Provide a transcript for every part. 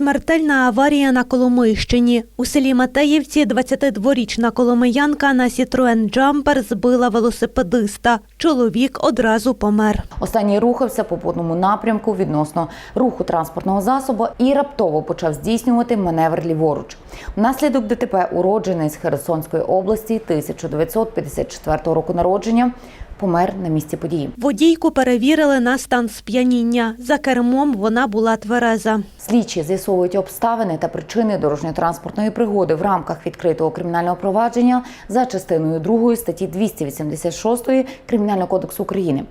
Смертельна аварія на Коломийщині. У селі Матеївці 22-річна коломиянка на Citroen Jumper збила велосипедиста. Чоловік одразу помер. Останній рухався по попутному напрямку відносно руху транспортного засобу і раптово почав здійснювати маневр ліворуч. Внаслідок ДТП уроджений з Херсонської області 1954 року народження помер на місці події. Водійку перевірили на стан сп'яніння. За кермом вона була твереза. Слідчі з'ясовують обставини та причини дорожньо-транспортної пригоди в рамках відкритого кримінального провадження за частиною 2 статті 286 Кримінального кодексу України.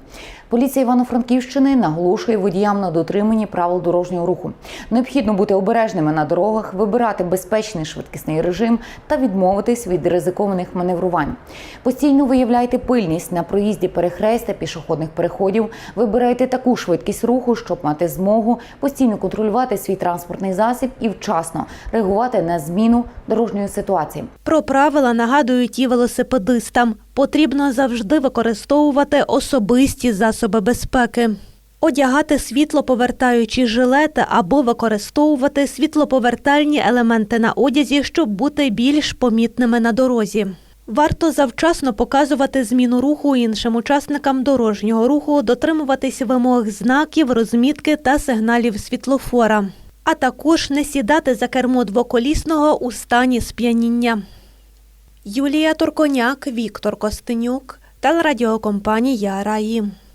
Поліція Івано-Франківщини наголошує водіям на дотриманні правил дорожнього руху. Необхідно бути обережними на дорогах, вибирати безпечний швидкісний режим та відмовитись від ризикованих маневрувань. Постійно виявляйте пильність на проїзді перехрест та пішохідних переходів. Вибирайте таку швидкість руху, щоб мати змогу постійно контролювати свій транспортний засіб і вчасно реагувати на зміну дорожньої ситуації. Про правила нагадують і велосипедистам. Потрібно завжди використовувати особисті засоби безпеки. Одягати світлоповертаючі жилети або використовувати світлоповертальні елементи на одязі, щоб бути більш помітними на дорозі. Варто завчасно показувати зміну руху іншим учасникам дорожнього руху, дотримуватись вимог знаків, розмітки та сигналів світлофора, а також не сідати за кермо двоколісного у стані сп'яніння. Юлія Турконяк, Віктор Костенюк, телерадіокомпанія Раї.